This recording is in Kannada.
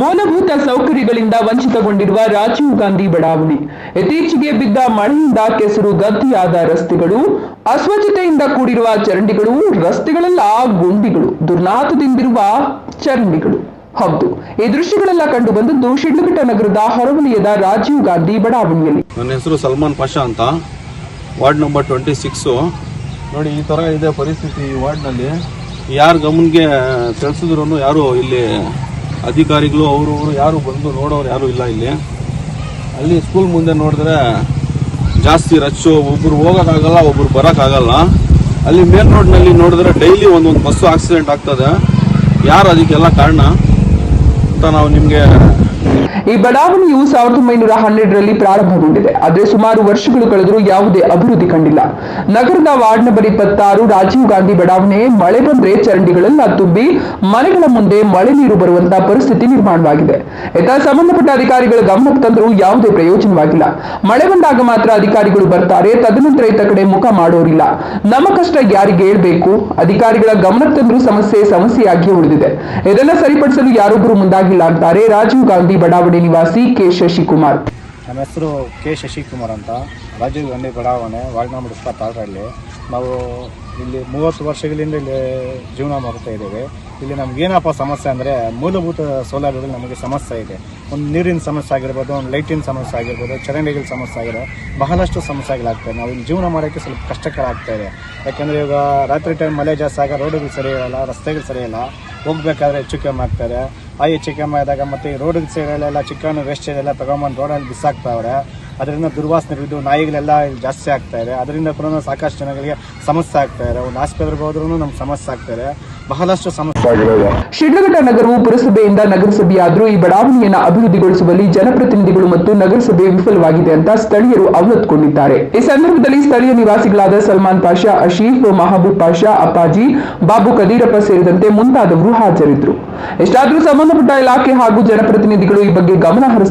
ಮೂಲಭೂತ ಸೌಕರ್ಯಗಳಿಂದ ವಂಚಿತಗೊಂಡಿರುವ ರಾಜೀವ್ ಗಾಂಧಿ ಬಡಾವಣೆ. ಇತ್ತೀಚೆಗೆ ಬಿದ್ದ ಮಳೆಯಿಂದ ಕೆಸರು ಗದ್ದಿಯಾದ ರಸ್ತೆಗಳು ಅಸ್ವಚ್ಛತೆಯಿಂದ ಕೂಡಿರುವ ಚರಂಡಿಗಳು ರಸ್ತೆಗಳೆಲ್ಲ ಗುಂಡಿಗಳು ದುರ್ನಾಥದಿಂದಿರುವ ಚರಂಡಿಗಳು. ಹೌದು ಈ ದೃಶ್ಯಗಳೆಲ್ಲ ಕಂಡು ಬಂದದ್ದು ಶಿಡ್ಲಘಟ್ಟ ನಗರದ ಹೊರವಲಯದ ರಾಜೀವ್ ಗಾಂಧಿ ಬಡಾವಣೆಯಲ್ಲಿ. ನನ್ನ ಹೆಸರು ಸಲ್ಮಾನ್ ಪಾಷಾ ಅಂತ. Ward number twenty six. ನೋಡಿ ಈ ತರ ಇದೆ ಪರಿಸ್ಥಿತಿ ಈ ವಾರ್ಡ್ನಲ್ಲಿ. ಯಾರು ಗಮನಿಗೆ ತಿಳಿಸಿದ್ರು ಯಾರು ಇಲ್ಲಿ ಅಧಿಕಾರಿಗಳು ಅವರು ಯಾರು ಬಂದು ನೋಡೋರು ಯಾರು ಇಲ್ಲ ಇಲ್ಲಿ. ಅಲ್ಲಿ ಸ್ಕೂಲ್ ಮುಂದೆ ನೋಡಿದ್ರೆ ಜಾಸ್ತಿ ರಚ್ಚು, ಒಬ್ರು ಹೋಗೋಕ್ಕಾಗಲ್ಲ, ಒಬ್ರು ಬರೋಕ್ಕಾಗಲ್ಲ. ಅಲ್ಲಿ ಮೇನ್ ರೋಡ್ನಲ್ಲಿ ನೋಡಿದ್ರೆ ಡೈಲಿ ಒಂದೊಂದು ಬಸ್ಸು ಆಕ್ಸಿಡೆಂಟ್ ಆಗ್ತದೆ. ಯಾರು ಅದಕ್ಕೆಲ್ಲ ಕಾರಣ ಅಂತ ನಾವು ನಿಮಗೆ ಈ ಬಡಾವಣೆಯು ಸಾವಿರದ ಒಂಬೈನೂರ ಹನ್ನೆರಡರಲ್ಲಿ ಪ್ರಾರಂಭಗೊಂಡಿದೆ. ಆದರೆ ಸುಮಾರು ವರ್ಷಗಳು ಕಳೆದರೂ ಯಾವುದೇ ಅಭಿವೃದ್ಧಿ ಕಂಡಿಲ್ಲ. ನಗರದ ವಾರ್ಡ್ ನಂಬರ್ ಇಪ್ಪತ್ತಾರು ರಾಜೀವ್ ಗಾಂಧಿ ಬಡಾವಣೆ, ಮಳೆ ಬಂದ್ರೆ ಚರಂಡಿಗಳೆಲ್ಲ ತುಂಬಿ ಮನೆಗಳ ಮುಂದೆ ಮಳೆ ನೀರು ಬರುವಂತಹ ಪರಿಸ್ಥಿತಿ ನಿರ್ಮಾಣವಾಗಿದೆ. ಇತರ ಸಂಬಂಧಪಟ್ಟ ಅಧಿಕಾರಿಗಳ ಗಮನಕ್ಕೆ ತಂದರೂ ಯಾವುದೇ ಪ್ರಯೋಜನವಾಗಿಲ್ಲ. ಮಳೆ ಬಂದಾಗ ಮಾತ್ರ ಅಧಿಕಾರಿಗಳು ಬರ್ತಾರೆ, ತದನಂತರ ಇತ್ತ ಕಡೆ ಮುಖ ಮಾಡೋರಿಲ್ಲ. ನಮ್ಮ ಕಷ್ಟ ಯಾರಿಗೆ ಹೇಳ್ಬೇಕು? ಅಧಿಕಾರಿಗಳ ಗಮನಕ್ಕೆ ತಂದರೂ ಸಮಸ್ಯೆ ಸಮಸ್ಯೆಯಾಗಿಯೇ ಉಳಿದಿದೆ. ಇದೆಲ್ಲ ಸರಿಪಡಿಸಲು ಯಾರೊಬ್ಬರು ಮುಂದಾಗಿಲ್ಲ ಅಂತಾರೆ ರಾಜೀವ್ ಗಾಂಧಿ ಬಡಾವಣೆ ನಿವಾಸಿ ಕೆ ಶಶಿಕುಮಾರ್. ನಮ್ಮ ಹೆಸರು ಕೆ ಶಶಿಕುಮಾರ್ ಅಂತ. ರಾಜೀವ್ ಗಾಂಧಿ ಬಡಾವಣೆ ವಾರ್ಡ್ ನಂಬರ್ ಇಪ್ಪತ್ತಾರರಲ್ಲಿ. ನಾವು ಇಲ್ಲಿ ಮೂವತ್ತು ವರ್ಷಗಳಿಂದ ಇಲ್ಲಿ ಜೀವನ ಮಾಡ್ತಾ ಇದ್ದೇವೆ. ಇಲ್ಲಿ ನಮ್ಗೆ ಏನಪ್ಪ ಸಮಸ್ಯೆ ಅಂದರೆ ಮೂಲಭೂತ ಸೌಲಭ್ಯಗಳು ನಮಗೆ ಸಮಸ್ಯೆ ಇದೆ. ಒಂದು ನೀರಿನ ಸಮಸ್ಯೆ ಆಗಿರ್ಬೋದು, ಒಂದು ಲೈಟಿನ ಸಮಸ್ಯೆ ಆಗಿರ್ಬೋದು, ಚರಂಡಿಗಳ ಸಮಸ್ಯೆ ಆಗಿದೆ ಬಹಳಷ್ಟು ಸಮಸ್ಯೆಗಳಾಗ್ತವೆ. ನಾವು ಇಲ್ಲಿ ಜೀವನ ಮಾಡೋಕ್ಕೆ ಸ್ವಲ್ಪ ಕಷ್ಟಕರ ಆಗ್ತಾ ಇದೆ. ಯಾಕೆಂದರೆ ಇವಾಗ ರಾತ್ರಿ ಟೈಮ್ ಮಳೆ ಜಾಸ್ತಿ ಆಗ ರೋಡುಗಳು ಸರಿ ಇರಲ್ಲ, ರಸ್ತೆಗಳು ಸರಿ ಇಲ್ಲ. ಹೋಗಬೇಕಾದ್ರೆ ಹೆಚ್ಚು ಕಮ್ಮಿ ಆಗ್ತಾರೆ ಆ ಹೆಚ್ಚು ಕಮ್ಮಿ ಆದಾಗ ಮತ್ತು ಈ ಸರಿ ಸೈಡಲ್ಲೆಲ್ಲ ಚಿಕನ್ ವೇಸ್ಟೇಜ್ ಎಲ್ಲ ತಗೊಂಬಂದು ರೋಡಲ್ಲಿ ಬಿಸಾಕ್ತಾವ್ರೆ. ಅದರಿಂದ ದುರ್ವಾಸನೆ ಬಿದ್ದು ನಾಯಿಗಳೆಲ್ಲ ಜಾಸ್ತಿ ಆಗ್ತಾ ಇದೆ. ಅದರಿಂದ ಕೂಡ ಸಾಕಷ್ಟು ಜನಗಳಿಗೆ ಸಮಸ್ಯೆ ಆಗ್ತಾ ಇದೆ. ಒಂದು ಆಸ್ಪತ್ರೆಗೆ ಹೋದ್ರೂ ನಮ್ಗೆ ಸಮಸ್ಯೆ ಆಗ್ತಾ ಇದೆ. ಬಹಳಷ್ಟು ಸಮಸ್ಯೆ ಶಿಡ್ಲಘಟ್ಟ ನಗರವು ಪುರಸಭೆಯಿಂದ ನಗರಸಭೆಯಾದರೂ ಈ ಬಡಾವಣೆಯನ್ನು ಅಭಿವೃದ್ಧಿಗೊಳಿಸುವಲ್ಲಿ ಜನಪ್ರತಿನಿಧಿಗಳು ಮತ್ತು ನಗರಸಭೆ ವಿಫಲವಾಗಿದೆ ಅಂತ ಸ್ಥಳೀಯರು ಅವಲತ್ಕೊಂಡಿದ್ದಾರೆ. ಈ ಸಂದರ್ಭದಲ್ಲಿ ಸ್ಥಳೀಯ ನಿವಾಸಿಗಳಾದ ಸಲ್ಮಾನ್ ಪಾಷಾ ಅಶೀಫ್ ಮಹಬೂಬ್ ಪಾಷಾ ಅಪ್ಪಾಜಿ ಬಾಬು ಕದೀರಪ್ಪ ಸೇರಿದಂತೆ ಮುಂತಾದವರು ಹಾಜರಿದ್ದರು. ಎಷ್ಟಾದರೂ ಸಂಬಂಧಪಟ್ಟ ಇಲಾಖೆ ಹಾಗೂ ಜನಪ್ರತಿನಿಧಿಗಳು ಈ ಬಗ್ಗೆ ಗಮನ ಹರಿಸ